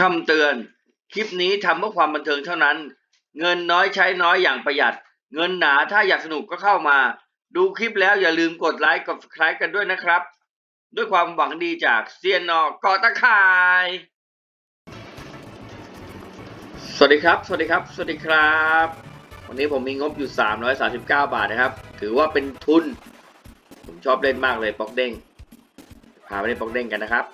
คำเตือน คลิปนี้ทำเพื่อความบันเทิงเท่านั้น เงินน้อยใช้น้อยอย่างประหยัด เงินหนาถ้าอยากสนุกก็เข้ามา ดูคลิปแล้วอย่าลืมกดไลค์กด subscribe กันด้วยนะครับ ด้วยความหวังดีจากเซียนนอกอตะข่าย สวัสดีครับ สวัสดีครับ สวัสดีครับ วันนี้ผมมีงบอยู่ 339 บาทนะครับ ถือว่าเป็นทุน ผมชอบเล่นมากเลยป๊อกเด้ง พาไปเล่นป๊อกเด้งกันนะครับ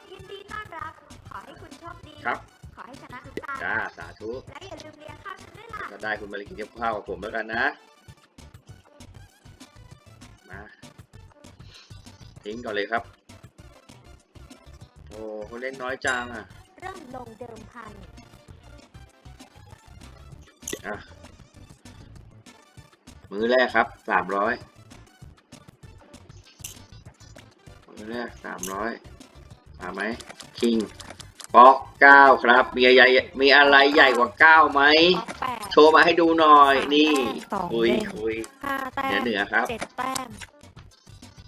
คุณโชคดีครับ ขอให้ชนะทุกตาจ้าสาธุ และอย่าลืมเลี้ยงข้าวฉันด้วยล่ะ ก็ได้คุณมาลิกินกับข้าวกับผมแล้วกันนะ มา ทิ้งก่อนเลยครับ โอ้เขาเล่นน้อยจังอะ เริ่มลงเดิมพัน อะ มือแรกครับ สามร้อย มือแรกสามร้อยมาไหมคิง ป๊อกเก้าครับ มีอะไรมีอะไรใหญ่กว่าเก้าไหมป๊อกแปดโชว์มาให้ดูหน่อย นี่สองคุยเด้งคุยห้าแต้เหนือมเหนือครับ เจ็ดแต้ม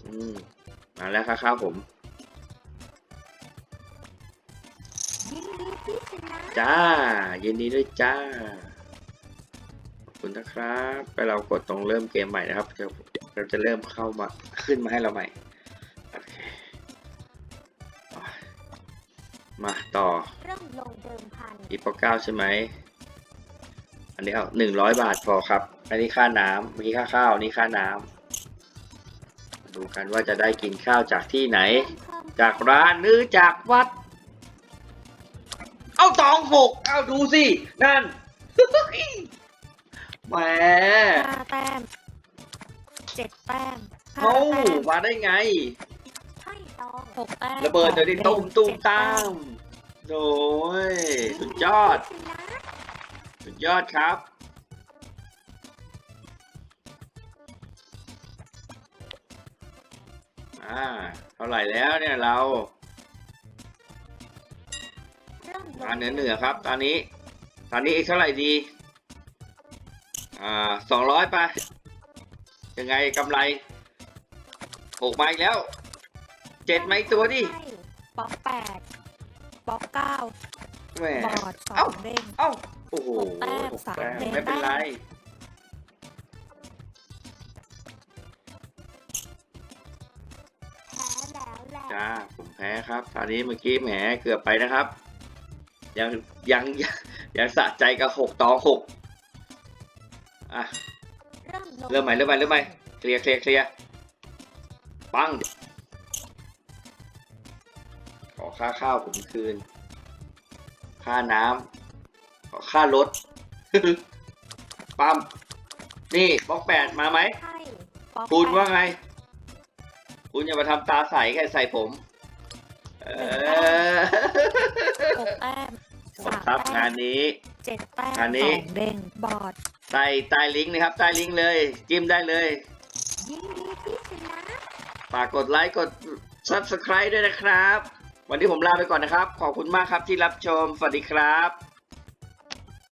อืม มาแล้วครับข้าวผม ยินดีที่ชนะจ้า ยินดีด้วยจ้า ขอบคุณนะครับ ไปเรากดตรงเริ่มเกมใหม่นะครับเดี๋ยวเราจะเริ่มเข้ามาขึ้นมาให้เราใหม่ มาต่อเริ่มลงเดิมพันอีปเก้าใช่ไหม อันนี้เอาหนึ่งร้อยบาทพอครับ อันนี้ค่าน้ำเมื่อกี้ค่าข้าวอันนี้ค่าน้ำมาดูกันว่าจะได้กินข้าวจากที่ไหนเพิ่มจากร้านหรือจากวัด เอาตองหกเอาดูสิ นั่นแหมห้าแต้มเจ็ดแต้มห้าเขาแต้มมาได้ไงให้ ตองหกแต้มระเบิดเดี๋ยวนี้ตุ้มตุ้มตามโอ้ยสุดยอด สุดยอดครับอ่าเท่าไหร่แล้วเนี่ยเราเริ่มาเหนือเหนือครับ ตอนนี้ ตอนนี้อีกเท่าไหร่ดี อ่าสองร้อยไป ยังไงกำไรหกมาอีกแล้ว เจ็ดมาอีกตัวดิให้ป๊อกแปดป๊อกเก้าแหม บอดสอเอ้า งเด้ง เอ้า โอ้โหหกแต้มหกสามแต้มเด้งไม่เป็นไรแพ้แล้วแหละจ้า ผมแพ้ครับ ตอนนี้เมื่อกี้แหมเกือบไปนะครับ ยังยังยังยังสะใจกับหกต่อหกอะ เริ่มลงเริ่มใหม่เริ่มใหม่เริ่มใหม่ เคลียร์เคลียร์เคลียร์ปังขอ ค่าข้าวผมคืน ค่าน้ำขอค่ารถ ปั๊ม นี่บล็อกแปดมาไหมให้ป๊อกคุณแปดว่าไง คุณอย่ามาทำตาใสแค่ใส่ผม เออหกแต้มหมดสามครับแต้งามนนี้ เจ็ดแต้มงานนี้ สองเด้งบอดใต้ใต้ลิงก์นะครับใต้ลิงก์เลย จิ้มได้เลย ยินดีที่ชนะ ฝากกดไลค์กด subscribe ด้วยนะครับ วันนี้ผมลาไปก่อนนะครับ ขอบคุณมากครับที่รับชม สวัสดีครับ